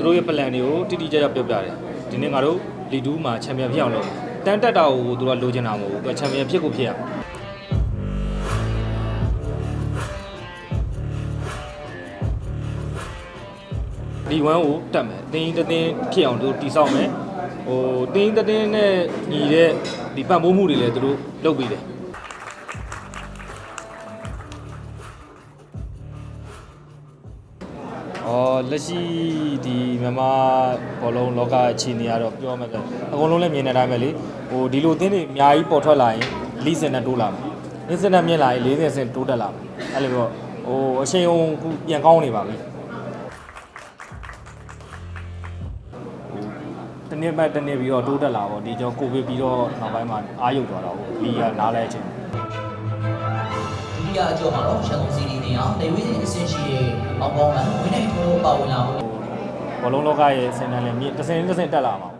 သူတို့ရဲ့ plan တွေကိုတိတိကျကျပြောပြတယ်ဒီနေ့ငါတို့လီဒူးမှာချန်ပီယံဖြစ်အောင်လုပ်တန်းတက်တာကိုသူတို့ကလိုချင်တာမဟုတ်ဘူးသူကချန်ပီယံဖြစ်ကိုဖြစ်ရဒီဝမ်ကိုတက်မယ်တင်းတင်းတင်းဖြစ်အောင်သူတို့တိဆောက်မယ်ဟိုတင်းတင်းတင်းနဲ့ညီတဲ့ဒီပံ့ပိုးမှုတွေလည်းသူတို့လုပ်ပြီးတယ် အော်လက်ရှိဒီမြန်မာဘောလုံးလောကအခြေအနေကတော့ပြောမှဆိုအကုန်လုံးလည်းမြင်နေတိုင်းပဲလေဟိုဒီလိုအသင်းတွေအများကြီးပေါ်ထွက်လာရင်လီစင်နဲ့တိုးလာမယ်လီစင်နဲ့မြင်လာရင်40စင်တိုးတက်လာမယ်အဲ့လိုတော့ဟိုအချိန်ုံခုပြန်ကောင်းနေပါပြီဟိုတနေ့မှတနေ့ပြီးတော့တိုးတက်လာပေါ့ဒီကျော်ကိုဗစ်ပြီးတော့နောက်ပိုင်းမှာအားရုပ်သွားတာပေါ့လီကနားလဲခြင်းဒုတိယအကျော်မှာတော့ရန်ကုန်စီးတီးတင်အောင်နေဝေးစဉ်အဆင့်ရှိတဲ့ အောင်ပေါင်းကဝင်းနိုင်ထိုးပါဝင်လာဖို့ဘောလုံးလောကရဲ့စင်တန်းလည်းမြင့်တစ်စင်တစ်စင်တက်လာမှာပေါ့